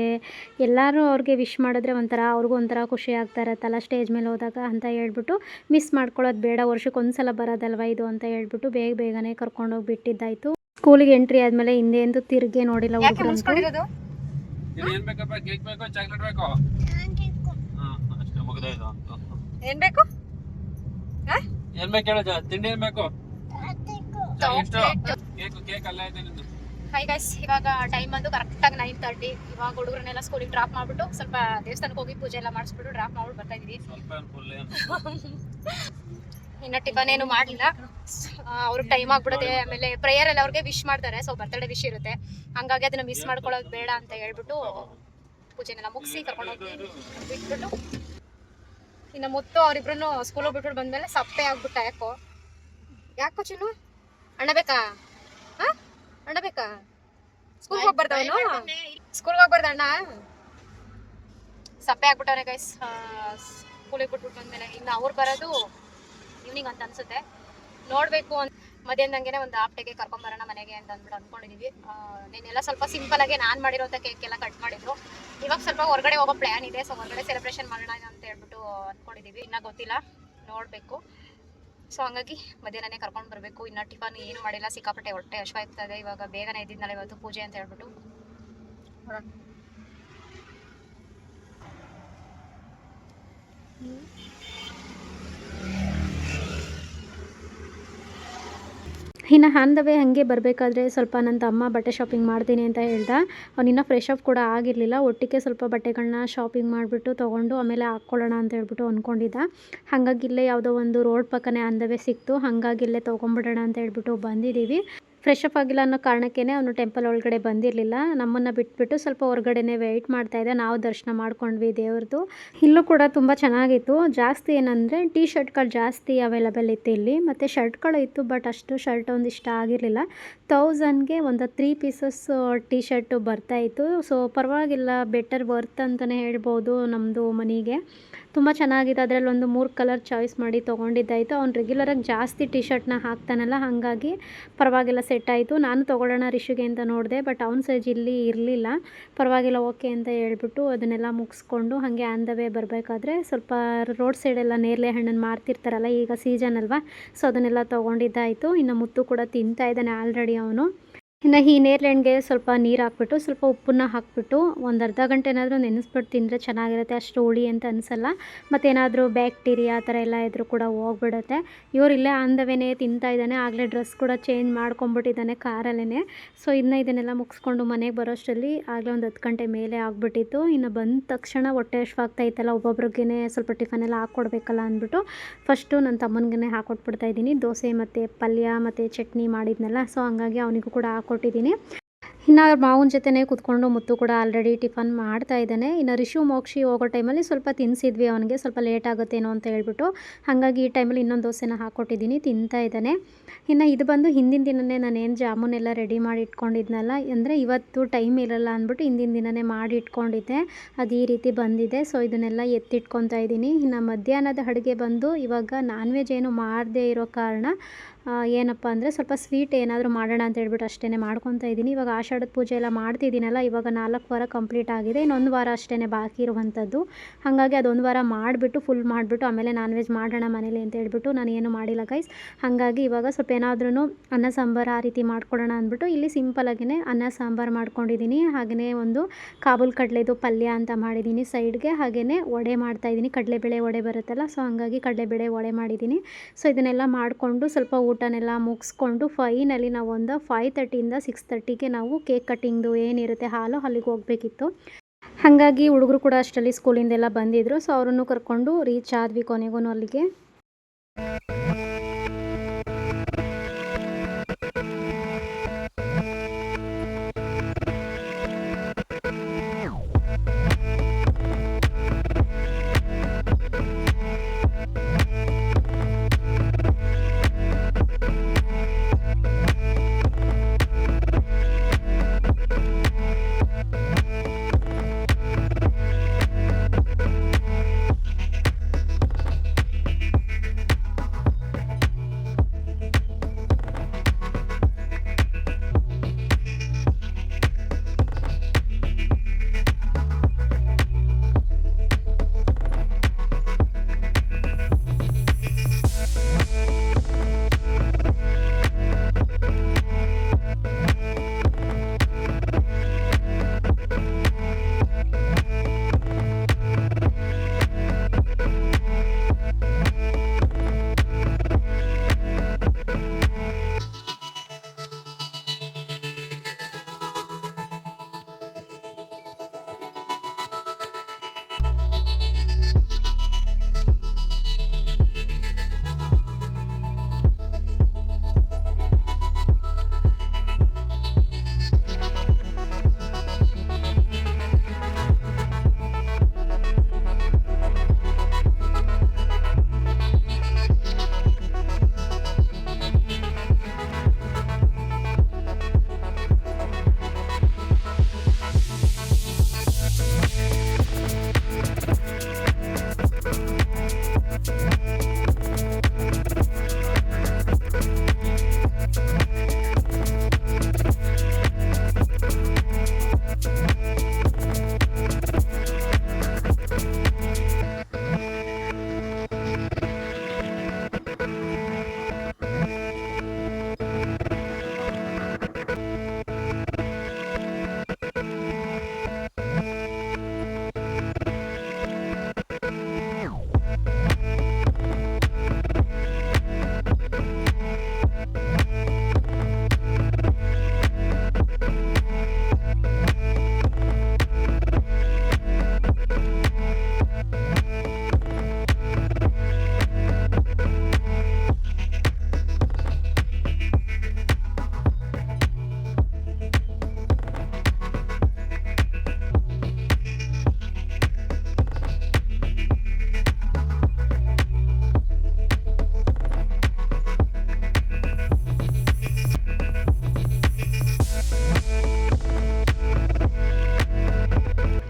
ಎಲ್ಲರೂ ಅವ್ರಿಗೆ ವಿಶ್ ಮಾಡಿದ್ರೆ ಒಂಥರ ಅವ್ರಿಗೂ ಒಂಥರ ಖುಷಿ ಆಗ್ತಾ ಇರತ್ತಲ್ಲ ಸ್ಟೇಜ್ ಮೇಲೆ ಹೋದಾಗ ಅಂತ ಹೇಳ್ಬಿಟ್ಟು ಮಿಸ್ ಮಾಡ್ಕೊಳ್ಳೋದು ಬೇಡ ವರ್ಷಕ್ಕೆ ಒಂದ್ಸಲ ಬರೋದಲ್ವ ಇದು ಅಂತ ಹೇಳ್ಬಿಟ್ಟು ಬೇಗ ಬೇಗನೆ ಕರ್ಕೊಂಡೋಗಿ ಬಿಟ್ಟಿದ್ದಾಯಿತು. ಸ್ಕೂಲಿಗೆ ಎಂಟ್ರಿ ಆದಮೇಲೆ ಹಿಂದೆಂದು ತಿರುಗಿ ನೋಡಿಲ್ಲ ಹುಡುಗರು ಏನ್ ಬೇಕೋ ಹೇಳ ತಿಂಡಿ ಏನ್ ಬೇಕು? ಎಷ್ಟು ಕೇಕ್ ಕೇಕ್ ಅಲ್ಲೇ ಐತೆ ನಿಂದು. ಹೈ ಗೈಸ್ ಇವಾಗ ಟೈಮ್ ಬಂದು ಕರೆಕ್ಟಾಗಿ ನೈನ್ ತರ್ಟಿ ಇವಾಗ ಹುಡುಗರನ್ನೆಲ್ಲ ಸ್ಕೂಲಿಗೆ ಡ್ರಾಪ್ ಮಾಡ್ಬಿಟ್ಟು ಸ್ವಲ್ಪ ದೇವಸ್ಥಾನಕ್ಕೆ ಹೋಗಿ ಪೂಜೆ ಎಲ್ಲ ಮಾಡಿಸ್ಬಿಟ್ಟು ಡ್ರಾಪ್ ಮಾಡ್ಬಿಟ್ಟು ಬರ್ತಾ ಫುಲ್ ಇನ್ನ ಟಿಫನ್ ಏನು ಮಾಡಲಿಲ್ಲ. ಅವ್ರಿಗೆ ಟೈಮ್ ಆಗ್ಬಿಡುತ್ತೆ. ಆಮೇಲೆ ಪ್ರೇಯರ್ ಎಲ್ಲ ಅವ್ರಿಗೆ ವಿಶ್ ಮಾಡ್ತಾರೆ. ಸೊ ಬರ್ತಡೇ ವಿಶ್ ಇರುತ್ತೆ. ಹಂಗಾಗಿ ಅದನ್ನ ಮಿಸ್ ಮಾಡ್ಕೊಳ್ಳೋದು ಬೇಡ ಅಂತ ಹೇಳ್ಬಿಟ್ಟು ಪೂಜೆನೆಲ್ಲ ಮುಗಿಸಿ ಕರ್ಕೊಂಡು ಬಿಟ್ಬಿಟ್ಟು ಇನ್ನು ಮುತ್ತು ಅವ್ರಿಬ್ರು ಸ್ಕೂಲ್ ಬಿಟ್ಬಿಟ್ಟು ಬಂದ್ಮೇಲೆ ಸಪ್ಪೆ ಆಗ್ಬಿಟ್ಟ ಯಾಕೋ? ಯಾಕೋ ಚಿನ್ನು? ಅಣ್ಣ ಬೇಕಾ? ಹಾ? ಅಣ್ಣ ಬೇಕಾ? ಸ್ಕೂಲ್ಗೆ ಹೋಗ್ಬಾರ್ದ ಅವನು? ಸ್ಕೂಲ್ಗೆ ಹೋಗ್ಬಾರ್ದ ಅಣ್ಣ? ಸಪ್ಪೆ ಆಗ್ಬಿಟ್ಟವ್ರೆ ಗೈಸ್ ಸ್ಕೂಲಿಗೆ ಬಿಟ್ಬಿಟ್ಟು ಬಂದ್ಮೇಲೆ ಇನ್ನು ಅವ್ರು ಬರೋದು ಈವ್ನಿಂಗ್ ಅಂತ ಅನ್ಸುತ್ತೆ. ನೋಡ್ಬೇಕು ಅಂತ ಮಧ್ಯಾಹ್ನಂಗೆನೆ ಒಂದು ಆಪ್ಟೆಗೆ ಕರ್ಕೊಂಬರೋಣ ಮನೆಗೆ ಅಂತ ಅಂದ್ಬಿಟ್ಟು ಅನ್ಕೊಂಡಿದೀವಿ ನೀನೆಲ್ಲ ಸ್ವಲ್ಪ ಸಿಂಪಲ್ ಆಗಿ ನಾನು ಮಾಡಿರೋಂಥ ಕೇಕ್ ಎಲ್ಲ ಕಟ್ ಮಾಡಿದ್ರು. ಇವಾಗ ಸ್ವಲ್ಪ ಹೊರಗಡೆ ಹೋಗೋ ಪ್ಲಾನ್ ಇದೆ ಸೊ ಹೊರಗಡೆ ಸೆಲೆಬ್ರೇಷನ್ ಮಾಡೋಣ ಅಂತ ಹೇಳ್ಬಿಟ್ಟು ಅನ್ಕೊಂಡಿದೀವಿ ಇನ್ನ ಗೊತ್ತಿಲ್ಲ, ನೋಡಬೇಕು. ಸೊ ಹಂಗಾಗಿ ಮಧ್ಯಾಹ್ನನೇ ಕರ್ಕೊಂಡು ಬರಬೇಕು. ಇನ್ನ ಟಿಫನ್ ಏನು ಮಾಡಿಲ್ಲ, ಸಿಕ್ಕಾಪಟ್ಟೆ ಹೊಟ್ಟೆ ಹಶ್ವಾಗ್ತದೆ ಇವಾಗ ಬೇಗನೆ ಇದ್ದಿದ್ನಲ್ಲ ಇವತ್ತು ಪೂಜೆ ಅಂತ ಹೇಳ್ಬಿಟ್ಟು. ಇನ್ನು ಆನ್ ದ ವೇ ಹಾಗೆ ಬರಬೇಕಾದ್ರೆ ಸ್ವಲ್ಪ ನನ್ನ ತಮ್ಮ ಬಟ್ಟೆ ಶಾಪಿಂಗ್ ಮಾಡ್ತೀನಿ ಅಂತ ಹೇಳ್ದ. ಅವನಿನ್ನ ಫ್ರೆಶ್ ಅಪ್ ಕೂಡ ಆಗಿರಲಿಲ್ಲ. ಒಟ್ಟಿಗೆ ಸ್ವಲ್ಪ ಬಟ್ಟೆಗಳನ್ನ ಶಾಪಿಂಗ್ ಮಾಡಿಬಿಟ್ಟು ತೊಗೊಂಡು ಆಮೇಲೆ ಹಾಕ್ಕೊಳ್ಳೋಣ ಅಂತ ಹೇಳ್ಬಿಟ್ಟು ಅಂದ್ಕೊಂಡಿದ್ದ ಹಾಗಾಗಿ ಇಲ್ಲೇ ಯಾವುದೋ ಒಂದು ರೋಡ್ ಪಕ್ಕನೇ ಆನ್ ದ ವೇ ಸಿಕ್ತು. ಹಾಗಾಗಿ ಇಲ್ಲೇ ತೊಗೊಂಬಿಡೋಣ ಅಂತ ಹೇಳ್ಬಿಟ್ಟು ಬಂದಿದ್ದೀವಿ ಫ್ರೆಶ್ ಅಪ್ ಆಗಿಲ್ಲ ಅನ್ನೋ ಕಾರಣಕ್ಕೇ ಅವನು ಟೆಂಪಲ್ ಒಳಗಡೆ ಬಂದಿರಲಿಲ್ಲ. ನಮ್ಮನ್ನು ಬಿಟ್ಬಿಟ್ಟು ಸ್ವಲ್ಪ ಹೊರಗಡೆನೇ ವೆಯ್ಟ್ ಮಾಡ್ತಾ ಇದ್ದೆ. ನಾವು ದರ್ಶನ ಮಾಡ್ಕೊಂಡ್ವಿ ದೇವ್ರದ್ದು ಇಲ್ಲೂ ಕೂಡ ತುಂಬ ಚೆನ್ನಾಗಿತ್ತು. ಜಾಸ್ತಿ ಏನಂದರೆ ಟೀ ಶರ್ಟ್ಗಳು ಜಾಸ್ತಿ ಅವೈಲಬಲ್ ಇತ್ತು ಇಲ್ಲಿ. ಮತ್ತು ಶರ್ಟ್ಗಳು ಇತ್ತು ಬಟ್ ಅಷ್ಟು ಶರ್ಟ್ ಒಂದು ಇಷ್ಟ ಆಗಿರಲಿಲ್ಲ. ತೌಸಂಡ್ಗೆ ಒಂದು ತ್ರೀ ಪೀಸಸ್ ಟೀ ಶರ್ಟು ಬರ್ತಾಯಿತ್ತು ಸೊ ಪರವಾಗಿಲ್ಲ ಬೆಟರ್ ವರ್ತ್ ಅಂತಲೇ ಹೇಳ್ಬೋದು ನಮ್ಮದು ಮನೆಗೆ. ತುಂಬ ಚೆನ್ನಾಗಿದೆ. ಅದರಲ್ಲಿ ಒಂದು ಮೂರು ಕಲರ್ ಚಾಯ್ಸ್ ಮಾಡಿ ತೊಗೊಂಡಿದ್ದಾಯಿತು. ಅವ್ನು ರೆಗ್ಯುಲರಾಗಿ ಜಾಸ್ತಿ ಟಿ ಶರ್ಟ್ನ ಹಾಕ್ತಾನಲ್ಲ, ಹಾಗಾಗಿ ಪರವಾಗಿಲ್ಲ ಸೆಟ್ ಆಯಿತು. ನಾನು ತೊಗೊಳ್ಳೋಣ ರಿಷಿಗೆ ಅಂತ ನೋಡಿದೆ ಬಟ್ ಅವ್ನ ಸೈಜ್ ಇಲ್ಲಿ ಇರಲಿಲ್ಲ. ಪರವಾಗಿಲ್ಲ ಓಕೆ ಅಂತ ಹೇಳ್ಬಿಟ್ಟು ಅದನ್ನೆಲ್ಲ ಮುಗಿಸ್ಕೊಂಡು ಹಾಗೆ ಆನ್ ದ ವೇ ಬರಬೇಕಾದ್ರೆ ಸ್ವಲ್ಪ ರೋಡ್ ಸೈಡೆಲ್ಲ ನೇರಳೆ ಹಣ್ಣನ್ನು ಮಾರ್ತಿರ್ತಾರಲ್ಲ, ಈಗ ಸೀಸನ್ ಅಲ್ವಾ? ಸೊ ಅದನ್ನೆಲ್ಲ ತೊಗೊಂಡಿದ್ದಾಯಿತು. ಇನ್ನು ಮುತ್ತು ಕೂಡ ತಿಂತಾ ಇದ್ದಾನೆ ಆಲ್ರೆಡಿ ಅವನು. ಇನ್ನು ಈ ನೇರ್ಲೆಣ್ಣಿಗೆ ಸ್ವಲ್ಪ ನೀರು ಹಾಕ್ಬಿಟ್ಟು, ಸ್ವಲ್ಪ ಉಪ್ಪನ್ನ ಹಾಕ್ಬಿಟ್ಟು ಒಂದು ಅರ್ಧ ಗಂಟೆ ಏನಾದರೂ ನೆನೆಸ್ಬಿಟ್ಟು ತಿಂದರೆ ಚೆನ್ನಾಗಿರುತ್ತೆ. ಅಷ್ಟು ಹುಳಿ ಅಂತ ಅನಿಸಲ್ಲ. ಮತ್ತೇನಾದರೂ ಬ್ಯಾಕ್ಟೀರಿಯಾ ಆ ಥರ ಎಲ್ಲ ಇದ್ರೂ ಕೂಡ ಹೋಗ್ಬಿಡುತ್ತೆ. ಇವರು ಇಲ್ಲೇ ಆಂದವೇನೆ ತಿಂತಾ ಇದ್ದಾನೆ. ಆಗಲೇ ಡ್ರೆಸ್ ಕೂಡ ಚೇಂಜ್ ಮಾಡ್ಕೊಂಬಿಟ್ಟಿದ್ದಾನೆ ಕಾರಲ್ಲೇ ಸೊ ಇನ್ನು ಇದನ್ನೆಲ್ಲ ಮುಗಿಸ್ಕೊಂಡು ಮನೆಗೆ ಬರೋಷ್ಟರಲ್ಲಿ ಆಗಲೇ ಒಂದು ಹತ್ತು ಗಂಟೆ ಮೇಲೆ ಆಗಿಬಿಟ್ಟಿತ್ತು. ಇನ್ನು ಬಂದ ತಕ್ಷಣ ಹೊಟ್ಟೆ ಇತ್ತಲ್ಲ ಒಬ್ಬೊಬ್ರಿಗೆ ಸ್ವಲ್ಪ ಟಿಫನ್ ಎಲ್ಲ ಹಾಕ್ಕೊಡ್ಬೇಕಲ್ಲ ಅಂದ್ಬಿಟ್ಟು ಫಸ್ಟು ನನ್ನ ತಮ್ಮನಿಗೆ ಹಾಕ್ಕೊಟ್ಬಿಡ್ತಾ ಇದ್ದೀನಿ. ದೋಸೆ ಮತ್ತು ಪಲ್ಯ ಮತ್ತು ಚಟ್ನಿ ಮಾಡಿದ್ನಲ್ಲ. ಸೊ, ಹಂಗಾಗಿ ಅವನಿಗೂ ಕೂಡ ಹಾಕ್ಕೊಟ್ಟಿದ್ದೀನಿ ಇನ್ನು ಅವ್ರ ಮಾವನ ಜೊತೆನೇ ಕುತ್ಕೊಂಡು ಮುತ್ತು ಕೂಡ ಆಲ್ರೆಡಿ ಟಿಫನ್ ಮಾಡ್ತಾ ಇದ್ದಾನೆ. ಇನ್ನು ರಿಶು ಮೋಕ್ಷಿ ಹೋಗೋ ಟೈಮಲ್ಲಿ ಸ್ವಲ್ಪ ತಿನ್ನಿಸಿದ್ವಿ ಅವನಿಗೆ. ಸ್ವಲ್ಪ ಲೇಟ್ ಆಗುತ್ತೇನೋ ಅಂತ ಹೇಳ್ಬಿಟ್ಟು. ಹಾಗಾಗಿ ಈ ಟೈಮಲ್ಲಿ ಇನ್ನೊಂದು ದೋಸೆನ ಹಾಕ್ಕೊಟ್ಟಿದ್ದೀನಿ ತಿಂತಾ ಇದ್ದಾನೆ. ಇನ್ನು ಇದು ಬಂದು ಹಿಂದಿನ ದಿನವೇ ನಾನೇನು ಜಾಮೂನೆಲ್ಲ ರೆಡಿ ಮಾಡಿ ಇಟ್ಕೊಂಡಿದ್ನಲ್ಲ, ಅಂದರೆ ಇವತ್ತು ಟೈಮ್ ಇರಲ್ಲ ಅಂದ್ಬಿಟ್ಟು ಹಿಂದಿನ ದಿನವೇ ಮಾಡಿ ಇಟ್ಕೊಂಡಿದ್ದೆ. ಅದು ಈ ರೀತಿ ಬಂದಿದೆ. ಸೊ ಇದನ್ನೆಲ್ಲ ಎತ್ತಿಟ್ಕೊತಾ ಇದ್ದೀನಿ. ಇನ್ನು ಮಧ್ಯಾಹ್ನದ ಅಡುಗೆ ಬಂದು ಇವಾಗ ನಾನ್ ವೆಜ್ ಏನು ಮಾಡದೇ ಇರೋ ಕಾರಣ ಏನಪ್ಪ ಅಂದರೆ ಸ್ವಲ್ಪ ಸ್ವೀಟ್ ಏನಾದರೂ ಮಾಡೋಣ ಅಂತ ಹೇಳ್ಬಿಟ್ಟು ಅಷ್ಟೇ ಮಾಡ್ಕೊತಾ ಇದ್ದೀನಿ. ಇವಾಗ ಆಷಾಢದ ಪೂಜೆ ಎಲ್ಲ ಮಾಡ್ತಿದ್ದೀನಲ್ಲ, ಇವಾಗ ನಾಲ್ಕು ವಾರ ಕಂಪ್ಲೀಟ್ ಆಗಿದೆ. ಇನ್ನೊಂದು ವಾರ ಅಷ್ಟೇ ಬಾಕಿ ಇರುವಂಥದ್ದು ಹಾಗಾಗಿ ಅದೊಂದು ವಾರ ಮಾಡಿಬಿಟ್ಟು ಫುಲ್ ಮಾಡಿಬಿಟ್ಟು ಆಮೇಲೆ ನಾನ್ ವೆಜ್ ಮಾಡೋಣ ಮನೇಲಿ ಅಂತ ಹೇಳ್ಬಿಟ್ಟು ನಾನು ಏನು ಮಾಡಿಲ್ಲ ಗೈಸ್ ಹಾಗಾಗಿ ಇವಾಗ ಸ್ವಲ್ಪ ಏನಾದ್ರೂ ಅನ್ನ, ಸಾಂಬಾರು ಆ ರೀತಿ ಮಾಡ್ಕೊಡೋಣ ಅಂದ್ಬಿಟ್ಟು ಇಲ್ಲಿ ಸಿಂಪಲಾಗಿಯೇ ಅನ್ನ, ಸಾಂಬಾರು ಮಾಡ್ಕೊಂಡಿದ್ದೀನಿ. ಹಾಗೆಯೇ ಒಂದು ಕಾಬೂಲ್ ಕಡಲೆದು ಪಲ್ಯ ಅಂತ ಮಾಡಿದ್ದೀನಿ ಸೈಡ್ಗೆ ಹಾಗೆಯೇ ವಡೆ ಮಾಡ್ತಾಯಿದ್ದೀನಿ ಕಡಲೆಬೇಳೆ ವಡೆ ಬರುತ್ತಲ್ಲ, ಸೊ ಹಾಗಾಗಿ ಕಡಲೆಬೇಳೆ ವಡೆ ಮಾಡಿದ್ದೀನಿ. ಸೊ ಇದನ್ನೆಲ್ಲ ಮಾಡಿಕೊಂಡು ಸ್ವಲ್ಪ ಊಟನೆಲ್ಲ ಮುಗಿಸ್ಕೊಂಡು ಫೈನಲಿ ನಾವು ಒಂದು ಫೈವ್ ತರ್ಟಿಯಿಂದ ಸಿಕ್ಸ್ ತರ್ಟಿಗೆ ನಾವು ಕೇಕ್ ಕಟ್ಟಿಂಗ್ದು ಏನಿರುತ್ತೆ ಹಾಲು ಅಲ್ಲಿಗೆ ಹೋಗಬೇಕಿತ್ತು. ಹಾಗಾಗಿ ಹುಡುಗರು ಕೂಡ ಅಷ್ಟರಲ್ಲಿ ಸ್ಕೂಲಿಂದೆಲ್ಲ ಬಂದಿದ್ದರು ಸೊ ಅವರನ್ನು ಕರ್ಕೊಂಡು ರೀಚ್ ಆದ್ವಿ ಕೊನೆಗೂ ಅಲ್ಲಿಗೆ.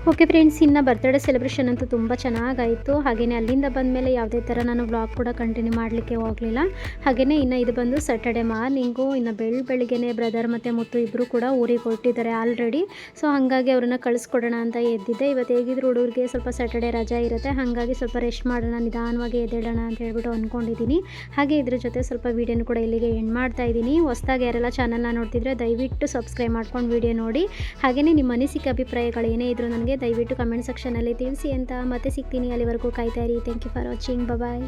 ಓಕೆ ಫ್ರೆಂಡ್ಸ್, ಇನ್ನು ಬರ್ತ್ಡೇ ಸೆಲೆಬ್ರೇಷನ್ ಅಂತೂ ತುಂಬ ಚೆನ್ನಾಗಾಯಿತು. ಹಾಗೆಯೇ ಅಲ್ಲಿಂದ ಬಂದ ಮೇಲೆ ಯಾವುದೇ ಥರ ನಾನು ಬ್ಲಾಗ್ ಕೂಡ ಕಂಟಿನ್ಯೂ ಮಾಡಲಿಕ್ಕೆ ಹೋಗಲಿಲ್ಲ. ಹಾಗೆಯೇ ಇನ್ನು ಇದು ಬಂದು ಸ್ಯಾಟರ್ಡೆ ಮಾರ್ನಿಂಗು ಇನ್ನು ಬೆಳ್, ಬೆಳಿಗ್ಗೆನೇ ಬ್ರದರ್ ಮತ್ತು ಮುತ್ತು ಇಬ್ಬರು ಕೂಡ ಊರಿಗೆ ಹೊರಟಿದ್ದಾರೆ ಆಲ್ರೆಡಿ ಸೊ ಹಾಗಾಗಿ ಅವ್ರನ್ನ ಕಳಿಸ್ಕೊಡೋಣ ಅಂತ ಎದ್ದಿದ್ದೆ. ಇವತ್ತು ಹೇಗಿದ್ರು ಹುಡುಗರಿಗೆ ಸ್ವಲ್ಪ ಸ್ಯಾಟರ್ಡೆ ರಜಾ ಇರುತ್ತೆ. ಹಾಗಾಗಿ ಸ್ವಲ್ಪ ರೆಸ್ಟ್ ಮಾಡೋಣ, ನಿಧಾನವಾಗಿ ಎದ್ದೇಳೋಣ ಅಂತ ಹೇಳ್ಬಿಟ್ಟು ಅಂದ್ಕೊಂಡಿದ್ದೀನಿ ಹಾಗೆ ಇದ್ರ ಜೊತೆ ಸ್ವಲ್ಪ ವೀಡಿಯೋನು ಕೂಡ ಇಲ್ಲಿಗೆ ಎಂಡ್ ಮಾಡ್ತಾ ಇದ್ದೀನಿ. ಹೊಸ್ದಾಗಿ ಯಾರೆಲ್ಲ ಚಾನಲ್ನ ನೋಡ್ತಿದ್ರೆ ದಯವಿಟ್ಟು ಸಬ್ಸ್ಕ್ರೈಬ್ ಮಾಡ್ಕೊಂಡು ವೀಡಿಯೋ ನೋಡಿ. ಹಾಗೆಯೇ ನಿಮ್ಮ ಅನಿಸಿಕೆ, ಅಭಿಪ್ರಾಯಗಳು ಏನೇ ಇದ್ದರೂ ನನಗೆ ದಯವಿಟ್ಟು ಕಮೆಂಟ್ ಸೆಕ್ಷನಲ್ಲಿ ತಿಳಿಸಿ ಅಂತ ಮತ್ತೆ ಸಿಗ್ತೀನಿ ಅಲ್ಲಿವರೆಗೂ ಕಾಯ್ತಾ ಇರಿ. Thank you for watching bye